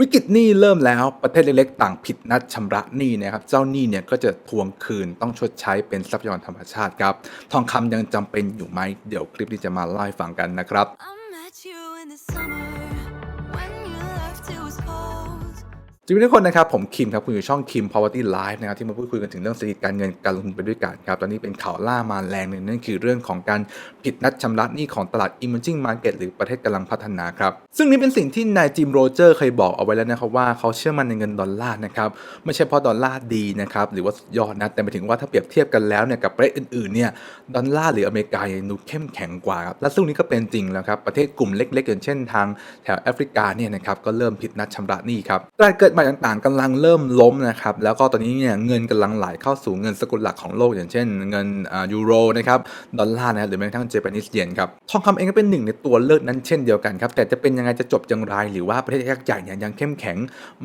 วิกฤตหนี้เริ่มแล้วประเทศเล็กๆ ต่างผิดนัดชำระหนี้นะครับเจ้าหนี้เนี่ยก็จะทวงคืนต้องชดใช้เป็นทรัพยากรธรรมชาติครับ ทองคำยังจำเป็นอยู่ไหมเดี๋ยวคลิปนี้จะมาเล่าให้ฟังกันนะครับ วัสดีทุกคนนะครับ ผมคิมครับคุณอยู่ช่องคิม Poverty Life นะครับที่มาพูดคุยกันถึงเรื่องเศรษฐกิจการเงินการลงทุนไปด้วยกันครับตอนนี้เป็นข่าวล่ามาแรงหนึ่งนั่นคือเรื่องของการผิดนัดชำระหนี้ของตลาด Emerging Market หรือประเทศกำลังพัฒนาครับ ซึ่งนี่เป็นสิ่งที่นายจิมโรเจอร์เคยบอกเอาไว้แล้วนะครับว่าเขาเชื่อมั่นในเงินดอลลาร์นะครับไม่ใช่เพราะดอลลาร์ดีนะครับหรือว่ายอดนะแต่หมายถึงว่าถ้าเปรียบเทียบกันแล้วเนี่ยกับประเทศอื่นๆเนี่ยดอลลาร์หรืออเมริกายังดูเข้มแข็งกว่าครับและซึ่งนี้ก็เป็นจริงแล้วครับประเทศกลุ่มเล็กๆอย่างเช่นทางแถวแอฟริกาเนี่ยนะครับก็เริ่มผิดนัดชำระหนี้ครับตลาดเกิดใหม่ต่างๆกำลังเริ่มล้มนะครับแล้วก็ตอนนี้เนี่ยเงินกำลังไหลเข้าสู่เงินสกุลหลักของโลกอย่างเช่น เงินยูโรนะครับดอลลาร์นะหรือแม้กระทั่งเจแปนิสเยนครับทองคำเองก็เป็นหนึ่งในตัวเลือกนั้นเช่นเดียวกันครับแต่จะเป็นยังไงจะจบอย่างไร หรือว่าประเทศยักษ์ใหญ่เนี่ยยังเข้มแข็ง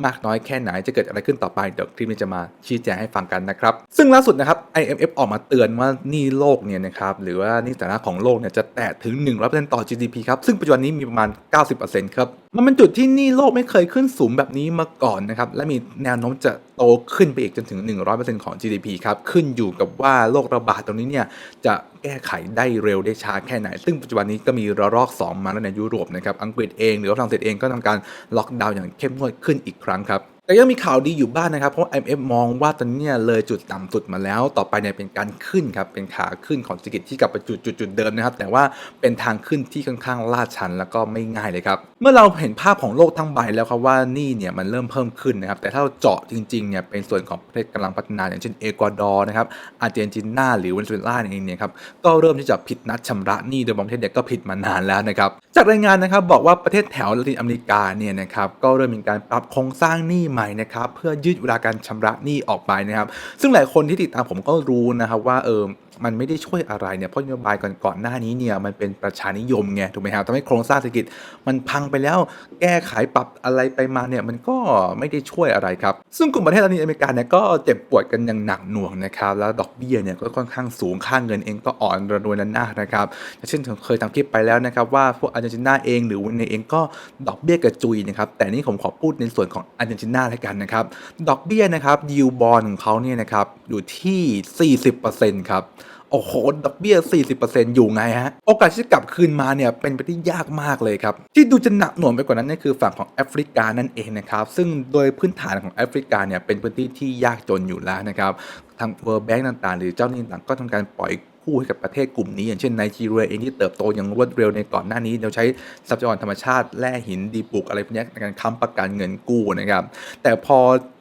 มากน้อยแค่ไหนจะเกิดอะไรขึ้นต่อไปเดี๋ยวคลิปนี้จะมาชี้แจงให้ฟังกันนะครับซึ่งล่าสุดนะครับ IMF ออกมาเตือนว่านี้โลกเนี่ยนะครับหรือว่านี้สาธารณะของโลกเนี่ยจะแตะถึง100%ต่อ GDP ครับซึ่งปัจจุบันนี้มีประมาณ 90%ครับมันเป็นจุดที่นี่โลกไม่เคยขึ้นสูงแบบนี้มาก่อนนะครับ และมีแนวโน้มจะโตขึ้นไปอีกจนถึง 100%ของ GDP ครับ ขึ้นอยู่กับว่าโรคระบาดตรงนี้เนี่ย จะแก้ไขได้เร็วได้ช้าแค่ไหน ซึ่งปัจจุบันนี้ก็มีระลอก 2 มาแล้วในยุโรปนะครับ อังกฤษเองหรือว่าฝรั่งเศสเองก็ทำการล็อกดาวน์อย่างเข้มงวดขึ้นอีกครั้งครับ แต่ยังมีข่าวดีอยู่บ้างนะครับ เพราะ IMF มองว่าตอนนี้เลยจุดต่ำสุดมาแล้ว ต่อไปเนี่ยเป็นการขึ้นครับ เป็นขาขึ้นของเศรษฐกิจที่กลับไปจุดจุดจุดเดิมนะครับ แต่ว่าเป็นทางขึ้นที่ค่อนข้างลาดชันแล้วก็ไม่ง่ายเลยครับ เมื่อเราเห็นภาพของโลกทั้งใบแล้วครับว่านี่เนี่ยมันเริ่มเพิ่มขึ้นนะครับ แต่ถ้าเราเจาะจริงๆเนี่ยเป็นส่วนของประเทศกำลังพัฒนาอย่างเช่นเอกวาดอร์นะครับ อาร์เจนตินาหรือเวเนซุเอลาเองเนี่ยครับ ก็เริ่มที่จะผิดนัดชำระหนี้โดยบางประเทศเนี่ยก็ผิดมานานแล้วนะครับ จากรายงานนะครับบอกว่าประเทศแถวละตินอเมริกาเนี่ยนะครับก็เริ่มมีการปรับโครงสร้างหนี้ใหม่นะครับเพื่อยืดเวลาการชำระหนี้ออกไปนะครับ ซึ่งหลายคนที่ติดตามผมก็รู้นะครับว่าเออมันไม่ได้ช่วยอะไรเนี่ยเพราะนโยบายก่อนก่อนหน้านี้เนี่ยมันเป็นประชานิยมไงถูกไหมครับทำให้โครงสร้างเศรษฐกิจมันพังไปแล้วแก้ไขปรับอะไรไปมาเนี่ยมันก็ไม่ได้ช่วยอะไรครับ ซึ่งกลุ่มประเทศละตินอเมริกาเนี่ยก็เจ็บปวดกันอย่างหนักหน่วงนะครับ แล้วดอกเบี้ยเนี่ยก็ค่อนข้างสูงค่าเงินเองก็อ่อนระนวยระนานะครับเช่นเคยทำคลิปไปแล้วนะครับว่าพวกอาร์เจนตินาเองหรือวันเนเองก็ดอกเบี้ยกระจุยนะครับแต่นี่ผมขอพูดในส่วนของอาร์เจนตินาแล้วกันนะครับ ดอกเบี้ยนะครับยิวบอลของเขาเนี่ยนะครับอยู่ที่ 40%ครับโอ้โห ดอกเบี้ย 40%อยู่ไงฮะ โอกาสที่จะกลับคืนมาเนี่ย เป็นไปได้ยากมากเลยครับ ที่ดูจะหนักหน่วงไปกว่านั้นนี่คือฝั่งของแอฟริกานั่นเองนะครับ ซึ่งโดยพื้นฐานของแอฟริกาเนี่ย เป็นพื้นที่ที่ยากจนอยู่แล้วนะครับ ทาง World Bank ต่างๆ หรือเจ้าหนี้ต่างๆก็ทำการปล่อย คู่ให้กับประเทศกลุ่มนี้ อย่างเช่นไนจีเรียเองที่เติบโตอย่างรวดเร็วในก่อนหน้านี้เราใช้ทรัพยากรธรรมชาติแร่หินดีบุกอะไรพวกนี้ในการค้ำประกันเงินกู้นะครับแต่พอ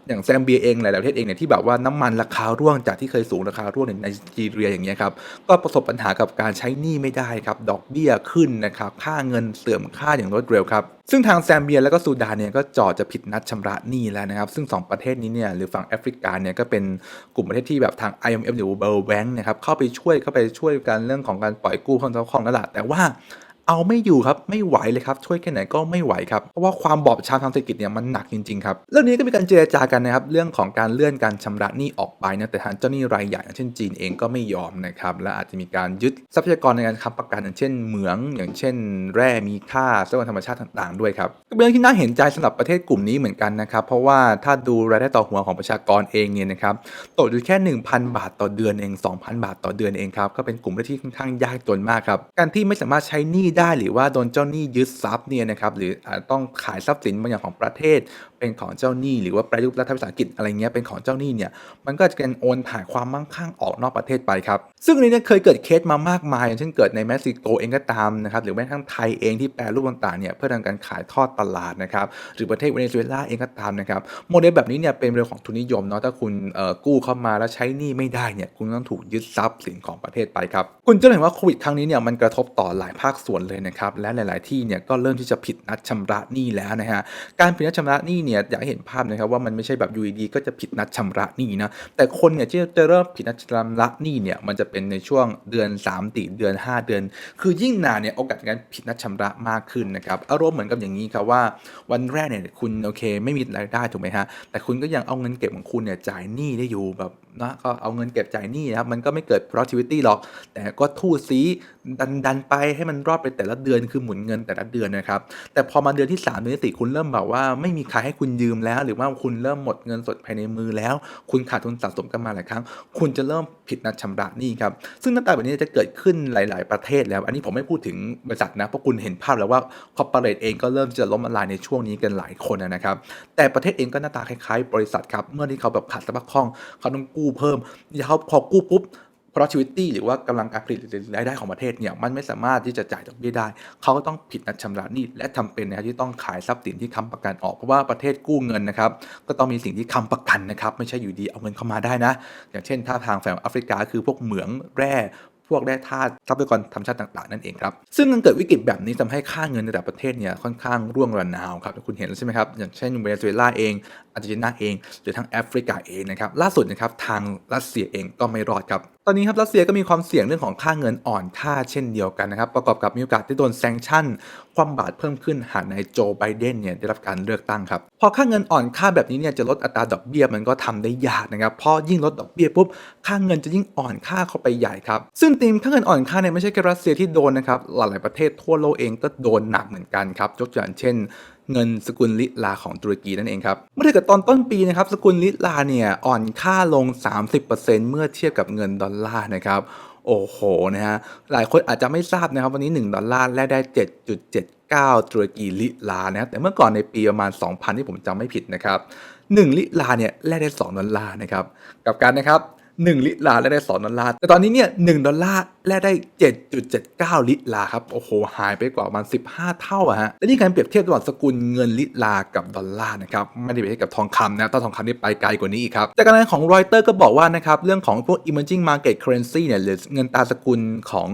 อย่างแซมเบียเองหลายๆประเทศเองเนี่ยที่แบบว่าน้ำมันราคาร่วงจากที่เคยสูงราคาร่วงในไนจีเรียอย่างเงี้ยครับก็ประสบปัญหากับการใช้หนี้ไม่ได้ครับดอกเบี้ยขึ้นนะครับค่าเงินเสื่อมค่าอย่างรวดเร็วครับซึ่งทางแซมเบียแล้วก็ซูดานเนี่ยก็จอจะผิดนัดชำระหนี้แล้วนะครับซึ่งสองประเทศนี้เนี่ยหรือฝั่งแอฟริกาเนี่ยก็เป็นกลุ่มประเทศที่แบบทาง IMF หรือ World Bank นะครับเข้าไปช่วยเข้าไปช่วยกันเรื่องของการปล่อยกู้ของเจ้าของนั่นแหละแต่ว่า เอาไม่อยู่ครับไม่ไหวเลยครับช่วยแค่ไหนก็ไม่ไหวครับเพราะว่าความบอบช้ำทางเศรษฐกิจเนี่ยมันหนักจริงๆครับเรื่องนี้ก็มีการเจรจากันนะครับเรื่องของการเลื่อนการชำระหนี้ออกไปนะแต่ทางเจ้าหนี้รายใหญ่อย่างเช่นจีนเองก็ไม่ยอมนะครับและอาจจะมีการยึดทรัพยากรในการค้ำประกันอย่างเช่นเหมือง อย่างเช่น แร่มีค่าทรัพยากรธรรมชาติต่างๆด้วยครับก็เป็นเรื่องที่น่าเห็นใจสำหรับประเทศกลุ่มนี้เหมือนกันนะครับเพราะว่าถ้าดูรายได้ต่อหัวของประชากรเองเนี่ยนะครับตกอยู่แค่ 1,000 บาทต่อเดือนเอง 2,000 บาทต่อเดือนเองครับก็เป็นกลุ่มที่ค่อนข้างยากจนมากครับการที่ไม่สามารถใช้หนี้ได้หรือว่าโดนเจ้าหนี้ยึดทรัพย์เนี่ยนะครับหรืออาจต้องขายทรัพย์สินบางอย่างของประเทศ เป็นของเจ้าหนี้ หรือว่าประยุกต์รัฐวิสาหกิจอะไรเงี้ยเป็นของเจ้าหนี้เนี่ยมันก็จะเป็นโอนถ่ายความมั่งคั่งออกนอกประเทศไปครับซึ่งนนี้เนี่ยเคยเกิดเคสมามากมายอย่างเช่นเกิดในเม็กซิโกเองก็ตามนะครับหรือแม้กระทั่งไทยเองที่แปรรูปต่างๆเนี่ยเพื่อทำการขายทอดตลาดนะครับหรือประเทศเวเนซุเอลาเองก็ตามนะครับโมเดลแบบนี้เนี่ยเป็นเรื่องของทุนนิยมเนาะถ้าคุณกู้เข้ามาแล้วใช้หนี้ไม่ได้เนี่ยคุณต้องถูกยึดทรัพย์สินของประเทศไปครับคุณจะเห็นว่าโควิดครั้งนี้เนี่ยมันกระทบต่อหลายภาคส่วนเลยนะครับและหลาย ๆ ที่เนี่ยก็เริ่มที่จะผิดนัดชำระหนี้แล้วนะฮะการผิดนัดชำระหนี้เนี่ยอยากเห็นภาพนะครับว่ามันไม่ใช่แบบอยูดีก็จะผิดนัดชำระหนี้นะแต่คนเนี่ยที่จะเริ่มผิดนัดชำระหนี้เนี่ยมันจะเป็นในช่วงเดือน3ติเดือน 5 เดือน คือยิ่งนานเนี่ยโอกาสการผิดนัดชำระมากขึ้นนะครับอารมณ์เหมือนกับอย่างนี้ครับว่าวันแรกเนี่ยคุณโอเค ไม่มีรายได้ถูกไหมฮะแต่คุณก็ยังเอาเงินเก็บของคุณเนี่ยจ่ายหนี้ได้อยู่แบบนะก็เอาเงินเก็บจ่ายหนี้นะครับมันก็ไม่เกิด productivity หรอก แต่ก็ทู่ซีดันดันไปให้มันรอดไปแต่ละเดือนคือหมุนเงินแต่ละเดือนนะครับ แต่พอมาเดือนที่3เดือนที่4คุณเริ่มแบบว่าไม่มีใครให้คุณยืมแล้ว หรือว่าคุณเริ่มหมดเงินสดภายในมือแล้ว คุณขาดทุนสะสมกันมาหลายครั้ง คุณจะเริ่มผิดนัดชำระหนี้ครับ ซึ่งหน้าตาแบบนี้จะเกิดขึ้นหลาย ๆ ประเทศแล้ว อันนี้ผมไม่พูดถึงบริษัทนะ เพราะคุณเห็นภาพแล้วว่าคอร์ปอเรทเองก็เริ่มจะล้มละลายในช่วงนี้กันหลายคนนะครับ แต่ประเทศเองก็หน้าตาคล้าย ๆ บริษัทครับ เมื่อที่เขาแบบขาดสภาพคล่อง เขาต้องกู้เพิ่มเขาพอกู้ปุ๊บ productivity หรือว่ากำลังการผลิตหรือรายได้ของประเทศเนี่ยมันไม่สามารถที่จะจ่ายดอกเบี้ยได้ เขาก็ต้องผิดนัดชำระหนี้และทำเป็นนะครับที่ต้องขายทรัพย์สินที่ค้ำประกันออกเพราะว่าประเทศกู้เงินนะครับก็ต้องมีสิ่งที่ค้ำประกันนะครับไม่ใช่อยู่ดีเอาเงินเข้ามาได้นะ อย่างเช่นถ้าทางแถบแอฟริกา คือพวกเหมืองแร่พวกแร่ธาตุทรัพยากรธรรมชาติต่างๆ นั่นเองครับ ซึ่งมันเกิดวิกฤตแบบนี้ทำให้ค่าเงินในแต่ละประเทศเนี่ยค่อนข้างร่วงระนาวครับ คุณเห็นแล้วใช่ไหมครับ อย่างเช่นเวเนซุเอลาเอง อาร์เจนตินาเอง หรือทางแอฟริกาเองนะครับล่าสุดนะครับทางรัสเซียเองก็ไม่รอดครับตอนนี้ครับรัสเซียก็มีความเสี่ยงเรื่องของค่าเงินอ่อนค่าเช่นเดียวกันนะครับประกอบกับมีโอกาสที่โดนแซงชั่น ความบาตรเพิ่มขึ้นหากนายโจไบเดนเนี่ยได้รับการเลือกตั้งครับพอค่าเงินอ่อนค่าแบบนี้เนี่ยจะลดอัตราดอกเบี้ยมันก็ทำได้ยากนะครับเพราะยิ่งลดดอกเบี้ยปุ๊บค่าเงินจะยิ่งอ่อนค่าเข้าไปใหญ่ครับซึ่งธีมค่าเงินอ่อนค่าเนี่ยไม่ใช่แค่รัสเซียที่โดนนะครับหลายๆประเทศทั่วโลกเองก็โดนหนักเหมือนกันครับยกตัวอย่างเช่น เงินสกุลลิลาของตุรกีนั่นเองครับ เมื่อเทียบกับตอนต้นปีนะครับสกุลลิลาเนี่ยอ่อนค่าลง 30%เมื่อเทียบกับเงินดอลลาร์นะครับโอ้โหนะฮะหลายคนอาจจะไม่ทราบนะครับวันนี้ 1 ดอลลาร์แลกได้ 7.79 ตุรกีลิลานะครับแต่เมื่อก่อนในปีประมาณ 2,000 ที่ผมจำไม่ผิดนะครับ1ลิลาเนี่ยแลกได้ 2 ดอลลาร์นะครับกับกันนะครับ 1 ลิลาแลกได้ 2 ดอลลาร์ แต่ตอนนี้เนี่ย1ดอลลาร์แลกได้ 7.79 ลิลาครับ โอ้โห หายไปกว่าประมาณ 15 เท่าอะฮะ และนี่การเปรียบเทียบระหว่างสกุลเงินลิลากับดอลลาร์นะครับ ไม่ได้เปรียบเทียบกับทองคำนะถ้าทองคำนี่ไปไกลกว่านี้อีกครับ จากการรายงานของรอยเตอร์ก็บอกว่านะครับเรื่องของพวก emerging market currency เนี่ยหรือเงินตราสกุลของ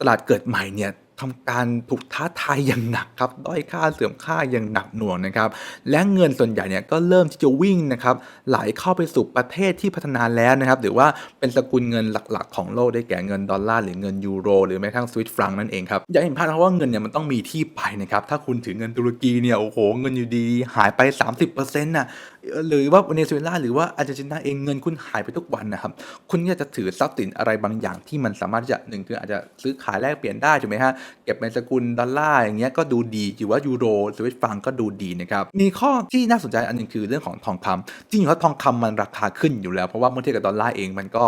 ตลาดเกิดใหม่เนี่ย ทำการถูกท้าทายอย่างหนักครับด้อยค่าเสื่อมค่าอย่างหนักหน่วงนะครับ และเงินส่วนใหญ่เนี่ยก็เริ่มที่จะวิ่งนะครับไหลเข้าไปสู่ประเทศที่พัฒนาแล้วนะครับหรือว่าเป็นสกุลเงินหลักๆ ของโลกได้แก่เงินดอลลาร์หรือเงินยูโรหรือแม้กระทั่งสวิตฟรังนั่นเองครับอย่าเห็นภาพนะครับว่าเงินเนี่ยมันต้องมีที่ไปนะครับถ้าคุณถือเงินตุรกีเนี่ยโอ้โหเงินอยู่ดีหายไป 30%น่ะ หรือว่าเวเนซุเอลาหรือว่าอาร์เจนตินาเองเงินคุณหายไปทุกวันนะครับ คุณก็จะถือทรัพย์สินอะไรบางอย่างที่มันสามารถจะหนึ่งคืออาจจะซื้อขายแลกเปลี่ยนได้ถูกไหมฮะ เก็บในสกุลดอลลาร์อย่างเงี้ยก็ดูดีหรือว่ายูโรสวิตฟังก็ดูดีนะครับ มีข้อที่น่าสนใจอันหนึงคือเรื่องของทองคำจริงๆแล้วทองคำมันราคาขึ้นอยู่แล้วเพราะว่าเมื่อเทียบกับดอลลาร์เองมันก็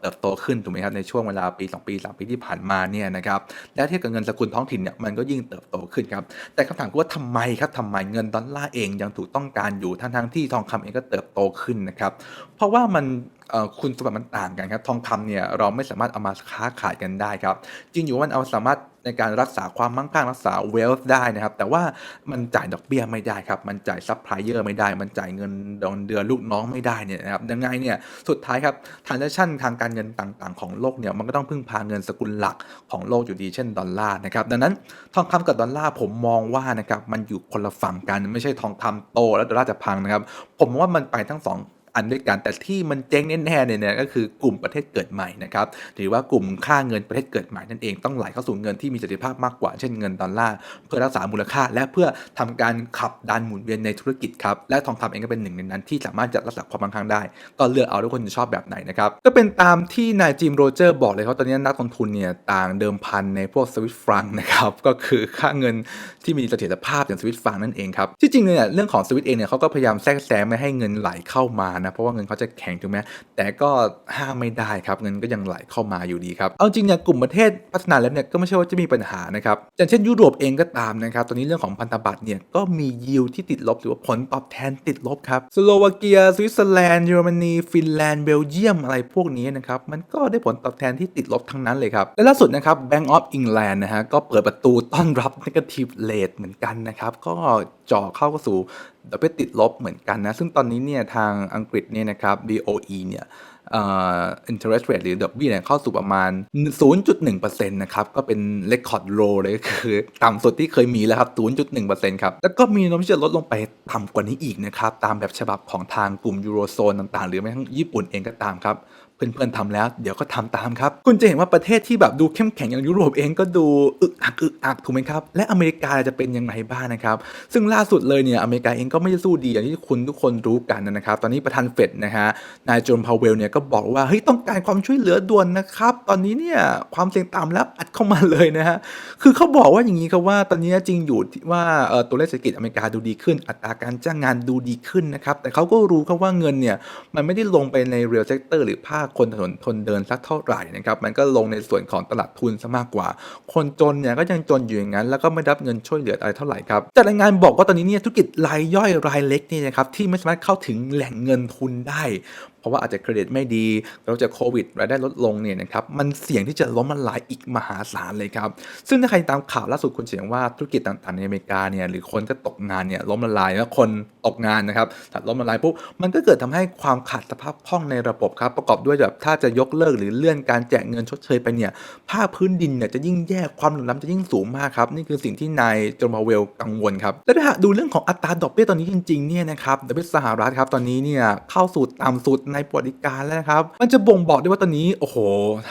เติบโตขึ้นถูกไหมครับในช่วงเวลาปี 2 ปี 3 ปีที่ผ่านมาเนี่ยนะครับและเทียบกับเงินสกุลท้องถิ่นเนี่ยมันก็ยิ่งเติบโตขึ้นครับแต่คำถามคือว่าทำไมครับทำไมเงินดอลลาร์เองยังถูกต้องการอยู่ทั้งทั้งๆที่ทองคำเองก็เติบโตขึ้นนะครับเพราะว่ามัน เอ่อคุณสมบัติมันต่างกันครับ ทองคำเนี่ยเราไม่สามารถเอามาค้าขายกันได้ครับ จริงอยู่ว่ามันเอาสามารถในการรักษาความมั่งคั่งรักษาเวล h ได้นะครับ แต่ว่ามันจ่ายดอกเบี้ยไม่ได้ครับ มันจ่ายซัพพลายเออร์ไม่ได้ มันจ่ายเงินดอนเดือนลูกน้องไม่ได้เนี่ยนะครับยังไงเนี่ยสุดท้ายครับทาง a n ชั่นทางการเงินต่างๆ ของโลกเนี่ยมันก็ต้องพึ่งพาเงินสกุลหลักของโลกอยู่ดีเช่นดอลลาร์นะครับดังนั้นทองคำกับดอลลาร์ผมมองว่านะครับมันอยู่คนละฝั่งกันไม่ใช่ทองคำโตแล้วดอลลาร์จะพังนะครับ ผมว่ามันไปทั้งสอง อันด้วยกัน แต่ที่มันเจ๊งแน่ๆเนี่ยก็คือกลุ่มประเทศเกิดใหม่นะครับหรือว่ากลุ่มค่าเงินประเทศเกิดใหม่นั่นเองต้องไหลเข้าสู่เงินที่มีประสิทธิภาพมากกว่าเช่นเงินดอลลาร์เพื่อรักษามูลค่า และเพื่อทำการขับดันหมุนเวียนในธุรกิจครับและทองคำเองก็เป็นหนึ่งในนั้นที่สามารถจะรักษาความมั่งคั่งได้ ก็เลือกเอาทุกคนชอบแบบไหนนะครับก็เป็นตามที่นายจิมโรเจอร์บอกเลยเขาตอนนี้นักลงทุนเนี่ยต่างเดิมพันในพวกสวิตฟรังนะครับก็คือค่าเงินที่มีเสถียรภาพอย่างสวิตฟรังนั่นเองครับที่จริงเนี่ยเรื่องของสวิตเองเนี่ยเขาก็พยายามแทรกแซงไม่ให้เงินไหลเข้ามานะ เพราะว่าเงินเขาจะแข็งถูกไหมแต่ก็ห้ามไม่ได้ครับ เงินก็ยังไหลเข้ามาอยู่ดีครับ เอาจริงเนี่ยกลุ่มประเทศพัฒนาแล้วเนี่ยก็ไม่ใช่ว่าจะมีปัญหานะครับอย่างเช่นยุโรปเองก็ตามนะครับ ตอนนี้เรื่องของพันธบัตรเนี่ยก็มียิวที่ติดลบหรือว่าผลตอบแทนติดลบครับสโลวาเกียสวิตเซอร์แลนด์เยอรมนีฟินแลนด์เบลเยียมอะไรพวกนี้นะครับมันก็ได้ผลตอบแทนที่ติดลบทั้งนั้นเลยครับและล่าสุดนะครับ Bank of England นะฮะก็เปิดประตูต้อนรับ negative rate เหมือนกันนะครับก็จ่อเข้าสู่ดอกเบี้ยติดลบเหมือนกันนะ ซึ่งตอนนี้เนี่ยทางอังกฤษเนี่ยนะครับ BOE เนี่ยอ่อ interest rate หรือดอกเบี้ยเนี่ยเข้าสู่ประมาณ 0.1%นะครับ ก็เป็น record low เลยคือต่ำสุดที่เคยมีแล้วครับ 0.1%ครับ แล้วก็มีนวโน้มที่จะลดลงไปต่ำกว่านี้อีกนะครับ ตามแบบฉบับของทางกลุ่มยูโรโซนต่างๆ หรือแม้กระทั่งญี่ปุ่นเองก็ตามครับ เพื่อนๆทำแล้ว เดี๋ยวก็ทำตามครับ คุณจะเห็นว่าประเทศที่แบบดูเข้มแข็งอย่างยุโรปเองก็ดูอึกอักอึกอักถูกไหมครับ และอเมริกาจะเป็นยังไงบ้างนะครับ ซึ่งล่าสุดเลยเนี่ยอเมริกาเองก็ไม่ได้สู้ดีอย่างที่คุณทุกคนรู้กันนะครับ ตอนนี้ประธานเฟดนะฮะนายโจนพาวเวลเนี่ยก็บอกว่าเฮ้ยต้องการความช่วยเหลือด่วนนะครับ ตอนนี้เนี่ยความเสี่ยงต่ำแล้วอัดเข้ามาเลยนะฮะคือเขาบอกว่าอย่างนี้ครับว่าตอนนี้จริงอยู่ที่ว่าตัวเลขเศรษฐกิจอเมริกาดูดีขึ้น อัตราการจ้างงานดูดีขึ้นนะครับแต่เขาก็รู้ครับว่าเงินเนี่ยมันไม่ได้ลงไปใน real sector หรือภาคคนถนนทนเดินสักเท่าไหร่นะครับมันก็ลงในส่วนของตลาดทุนซะมากกว่า คนจนเนี่ยก็ยังจนอยู่อย่างนั้น แล้วก็ไม่รับเงินช่วยเหลืออะไรเท่าไหร่ครับแต่รายงานบอกว่าตอนนี้เนี่ยธุรกิจรายย่อยรายเล็กนี่นะครับที่ไม่สามารถเข้าถึงแหล่งเงินทุนได้ เพราะว่าอาจจะเครดิตไม่ดีเราจะโควิดรายได้ลดลงเนี่ยนะครับมันเสี่ยงที่จะล้มละลายอีกมหาศาลเลยครับ ซึ่งถ้าใครตามข่าวล่าสุดคุณจะเห็นว่าธุรกิจต่างๆในอเมริกาเนี่ยหรือคนก็ตกงานเนี่ยล้มละลายแล้วคนตกงานนะครับถ้าล้มละลายปุ๊บมันก็เกิดทำให้ความขาดสภาพคล่องในระบบครับประกอบด้วยแบบถ้าจะยกเลิกหรือเลื่อนการแจกเงินชดเชยไปเนี่ยภาคพื้นดินเนี่ยจะยิ่งแย่ความเหลื่อมล้ำจะยิ่งสูงมากครับนี่คือสิ่งที่นายโจมาเวลกังวลครับและถ้าดูเรื่องของอัตราดอกเบี้ยตอนนี้จริงๆเนี่ยนะครับดอกเบี้ยสหรัฐครับตอนนี้เนี่ยเข้าสู่ต่ำสุดในประวัติการแล้วนะครับ มันจะบ่งบอกได้ว่าตอนนี้โอ้โห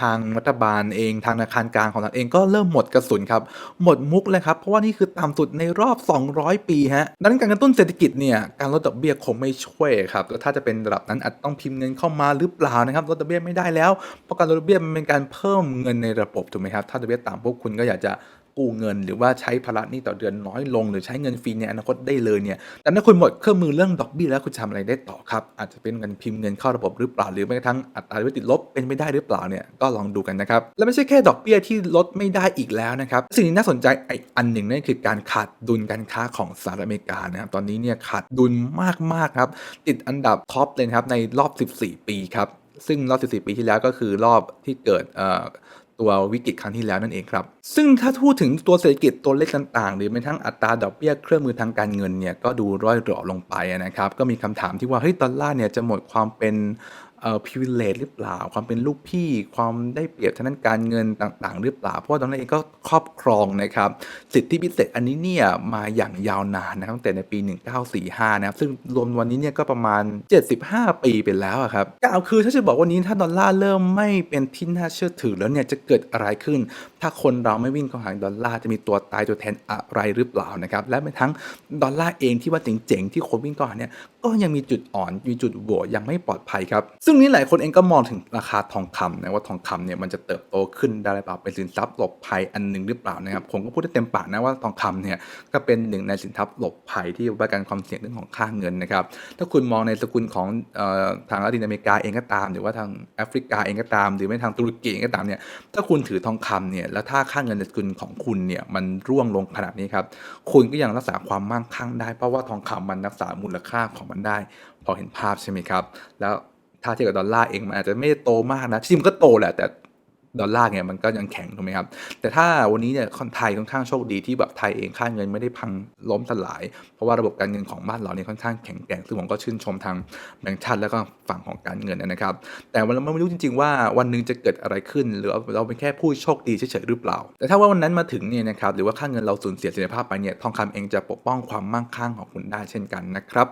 ทางรัฐบาลเองทางธนาคารกลางของเราเองก็เริ่มหมดกระสุนครับ หมดมุกเลยครับ เพราะว่านี่คือต่ำสุดในรอบ 200 ปีฮะดังนั้นการกระตุ้นเศรษฐกิจเนี่ยการลดดอกเบี้ยคงไม่ช่วยครับแล้วถ้าจะเป็นระดับนั้นอาจต้องพิมพ์เงินเข้ามาหรือเปล่านะครับลดดอกเบี้ยไม่ได้แล้วเพราะการลดดอกเบี้ยมันเป็นการเพิ่มเงินในระบบถูกไหมครับถ้าดอกเบี้ยต่ำพวกคุณก็อยากจะ กู้เงิน หรือว่าใช้ภาระหนี้ต่อเดือนน้อยลง หรือใช้เงินฟรีในอนาคตได้เลยเนี่ยแต่ถ้าคุณหมดเครื่องมือเรื่องดอกเบี้ยแล้วคุณจะทำอะไรได้ต่อครับ อาจจะเป็นเงินพิมพ์เงินเข้าระบบหรือเปล่า หรือแม้กระทั่งอัตราดอกเบี้ยติดลบเป็นไม่ได้หรือเปล่าเนี่ยก็ลองดูกันนะครับและไม่ใช่แค่ดอกเบี้ยที่ลดไม่ได้อีกแล้วนะครับสิ่งที่น่าสนใจอีกอันหนึ่งนั่นคือการขาดดุลการค้าของสหรัฐอเมริกานะครับตอนนี้เนี่ยขาดดุลมากๆครับติดอันดับท็อปเลยครับในรอบ 14 ปีครับซึ่งรอบ 14 ปีที่แล้วก็คือรอบที่เกิด ตัววิกฤตครั้งที่แล้วนั่นเองครับ ซึ่งถ้าพูดถึงตัวเศรษฐกิจตัวเลขต่างๆ หรือแม้ทั้งอัตราดอกเบี้ยเครื่องมือทางการเงินเนี่ยก็ดูร่อยหรอลงไปนะครับ ก็มีคำถามที่ว่าเฮ้ยดอลลาร์เนี่ยจะหมดความเป็น เอ่อ privilege หรือเปล่า ความเป็นลูกพี่ ความได้เปรียบทางด้านการเงินต่าง ๆ หรือเปล่า เพราะว่าดอลลาร์เองก็ครอบครองนะครับ สิทธิพิเศษอันนี้เนี่ยมาอย่างยาวนานนะครับตั้งแต่ในปี 1945 นะครับ ซึ่งรวมวันนี้เนี่ยก็ประมาณ 75 ปีไปแล้วครับกล่าวคือถ้าจะบอกวันนี้ถ้าดอลลาร์เริ่มไม่เป็นที่น่าเชื่อถือแล้วเนี่ยจะเกิดอะไรขึ้น ถ้าคนเราไม่วิ่งเข้าหาดอลลาร์จะมีตัวตายตัวแทนอะไรหรือเปล่านะครับ และไม่ทั้งดอลลาร์เองที่ว่าเจ๋งๆที่คนวิ่งเข้าหาเนี่ยก็ยังมีจุดอ่อนมีจุดโหวยังไม่ปลอดภัยครับซึ่งนี้หลายคนเองก็มองถึงราคาทองคำนะว่าทองคำเนี่ยมันจะเติบโตขึ้นได้หรือเปล่าเป็นสินทรัพย์หลบภัยอันหนึ่งหรือเปล่านะครับผมก็พูดได้เต็มปากนะว่าทองคำเนี่ยก็เป็นหนึ่งในสินทรัพย์หลบภัยที่ประกันความเสี่ยงเรื่องของค่าเงินนะครับถ้าคุณมองในสกุลของออทางลาตินอเมริกาเองก็ตาม หรือว่าทางแอฟริกาเองก็ตาม หรือไม่ทางตุรกีเองก็ตามเนี่ยถ้าคุณถือทองคำเนี่ยแล้วถ้าค่าเงินในสกุลของคุณเนี่ยมันร่วงลงขนาดนี้ครับคุณก็ยังรักษาความมั่งคั่งได้เพราะว่าทองคำมันรักษามูลค่าของมันได้ พอเห็นภาพใช่ไหมครับ แล้ว ถ้าเทียบกับดอลลาร์เองมันอาจจะไม่โตมากนะจริงมันก็โตแหละแต่ดอลลาร์เนี่ยมันก็ยังแข็งถูกไหมครับ แต่ถ้าวันนี้เนี่ยคนไทยค่อนข้างโชคดีที่แบบไทยเองค่าเงินไม่ได้พังล้มสลาย เพราะว่าระบบการเงินของบ้านเราเนี่ยค่อนข้างแข็งแกร่งซึ่งผมก็ชื่นชมทางแบงก์ชาติแล้วก็ฝั่งของการเงินนะครับ แต่วันเราไม่รู้จริง ๆ ว่าวันหนึ่งจะเกิดอะไรขึ้น หรือเราเป็นแค่ผู้โชคดีเฉยๆหรือเปล่า แต่ถ้าว่าวันนั้นมาถึงเนี่ยนะครับหรือว่าค่าเงินเราสูญเสียเสถียรภาพไปเนี่ยทองคำเองจะปกป้องความมั่งคั่งของคุณได้เช่นกันนะครับ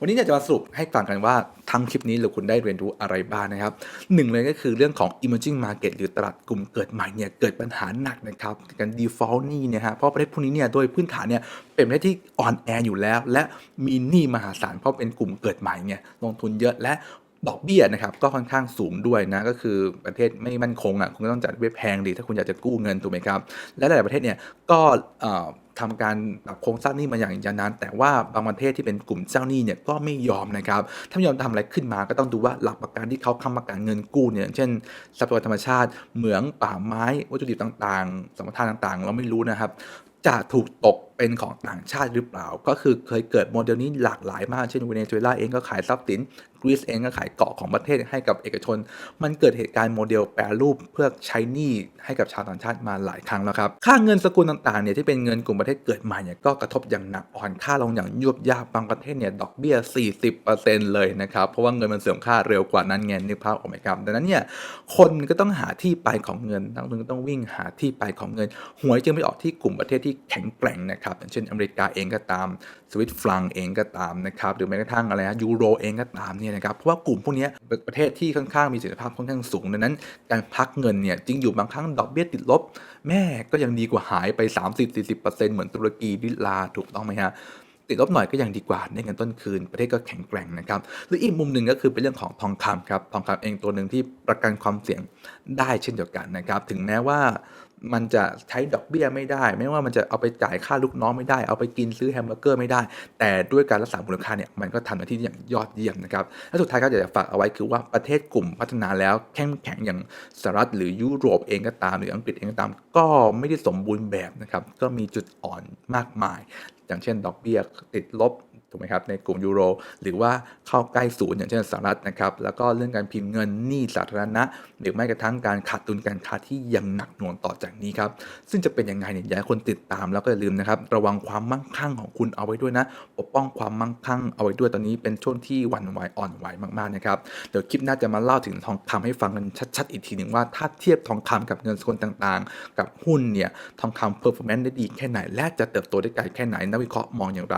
วันนี้เนี่ยจะมาสรุปให้ฟังกันว่าทั้งคลิปนี้เราคุณได้เรียนรู้อะไรบ้างนะครับหนึ่งเลยก็คือเรื่องของ emerging market หรือตลาดกลุ่มเกิดใหม่เนี่ยเกิดปัญหาหนักนะครับการ default หนี้เนี่ยฮะเพราะประเทศพวกนี้เนี่ยโดยพื้นฐานเนี่ยเป็นประเทศที่อ่อนแออยู่แล้ว และมีหนี้มหาศาลเพราะเป็นกลุ่มเกิดใหม่เนี่ยลงทุนเยอะและดอกเบี้ยนะครับก็ค่อนข้างสูงด้วยนะก็คือประเทศไม่มั่นคงอะคุณก็ต้องจัดเว็บแพงดีถ้าคุณอยากจะกู้เงินถูกไหมครับและหลายประเทศเนี่ยก็ ทำการปรับโครงสร้างหนี้มาอย่างยาวนาน แต่ว่าบางประเทศที่เป็นกลุ่มเจ้าหนี้เนี่ยก็ไม่ยอมนะครับ ถ้าไม่ยอมทำอะไรขึ้นมาก็ต้องดูว่าหลักประกันที่เขาค้ำประกันเงินกู้เนี่ยเช่นทรัพยากรธรรมชาติเหมืองป่าไม้วัตถุดิบต่างๆ สมรทานต่างๆ เราไม่รู้นะครับจะถูกตก เป็นของต่างชาติหรือเปล่า ก็คือเคยเกิดโมเดลนี้หลากหลายมาก เช่นเวเนซุเอลาเองก็ขายทรัพย์สินกรีซเองก็ขายเกาะของประเทศให้กับเอกชน มันเกิดเหตุการณ์โมเดลแปรรูปเพื่อใช้หนี้ให้กับชาวต่างชาติมาหลายครั้งแล้วครับ ค่าเงินสกุลต่างๆเนี่ยที่เป็นเงินกลุ่มประเทศเกิดใหม่เนี่ยก็กระทบอย่างหนักอ่อนค่าลงอย่างยวบยาบบางประเทศเนี่ยดอกเบี้ย 40%เลยนะครับเพราะว่าเงินมันเสื่อมค่าเร็วกว่านั้นไงนึกภาพออกไหมครับดังนั้นเนี่ยคนก็ต้องหาที่ไปของเงินนักลงทุนก็ต้องวิ่งหาที่ไปของเงินหวยจึงไปออกที่กลุ่มประเทศที่แข็งแกร่งนะครับนะครับอย่างเช่นอเมริกาเองก็ตามสวิตฟรังเองก็ตามนะครับหรือแม้กระทั่งอะไรนะยูโรเองก็ตามเนี่ยนะครับเพราะว่ากลุ่มพวกนี้ประเทศที่ค่อนข้างมีเสถียรภาพค่อนข้างสูงดังนั้น การพักเงินเนี่ยจริงอยู่บางครั้งดอกเบี้ยติดลบ แม่ก็ยังดีกว่าหายไป 30-40%เหมือนตุรกีดิลาถูกต้องไหมฮะติดลบหน่อยก็ยังดีกว่าได้เงินต้นคืน ประเทศก็แข็งแกร่งนะครับ หรืออีกมุมหนึ่งก็คือเป็นเรื่องของทองคำครับ ทองคำเองตัวหนึ่งที่ประกันความเสี่ยงได้เช่นเดียวกันนะครับ ถึงแม้ว่า มันจะใช้ดอกเบี้ยไม่ได้ ไม่ว่ามันจะเอาไปจ่ายค่าลูกน้องไม่ได้ เอาไปกินซื้อแฮมเบอร์เกอร์ไม่ได้ แต่ด้วยการรักษามูลค่าเนี่ยมันก็ทำหน้าที่อย่างยอดเยี่ยมนะครับและสุดท้ายก็อยากจะฝากเอาไว้คือว่าประเทศกลุ่มพัฒนาแล้วเข้มแข็งอย่างสหรัฐหรือยุโรปเองก็ตามหรืออังกฤษเองก็ตาม ก็ไม่ได้สมบูรณ์แบบนะครับก็มีจุดอ่อนมากมาย อย่างเช่น ดอกเบี้ยติดลบ ถูกไหมครับในกลุ่มยูโรหรือว่าเข้าใกล้ศูนย์อย่างเช่นสหรัฐนะครับแล้วก็เรื่องการพิมพ์เงินหนี้สาธารณะ หรือแม้กระทั่งการขาดดุลการค้าที่ยังหนักหน่วงต่อจากนี้ครับซึ่งจะเป็นยังไงเนี่ยอยากให้คนติดตามแล้วก็อย่าลืมนะครับระวังความมั่งคั่งของคุณเอาไว้ด้วยนะปกป้องความมั่งคั่งเอาไว้ด้วยตอนนี้เป็นช่วงที่วันไหวอ่อนไหวมากๆนะครับเดี๋ยวคลิปหน้าจะมาเล่าถึงทองคำให้ฟังกันชัด ๆ อีกทีหนึ่งว่าถ้าเทียบทองคำกับเงินสกุลต่างๆ กับหุ้นเนี่ยทองคำ performance ได้ดีแค่ไหน และจะเติบโตได้ไกลแค่ไหนนักวิเคราะห์มองอย่างไร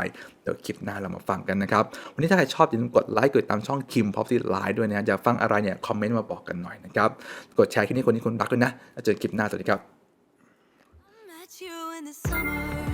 ดี๋ยวคลิปหน้าเรามาฟังกันนะครับ วันนี้ถ้าใครชอบอย่าลืมกดไลค์กดติดตามช่องคิมพอปซี่ไลน์ด้วยนะอยากฟังอะไรเนี่ยคอมเมนต์มาบอกกันหน่อยนะครับกดแชร์คลิปนี้คนที่คนรักด้วยนะแล้วเจอกันคลิปหน้าสวัสดีครับ Met you in the summer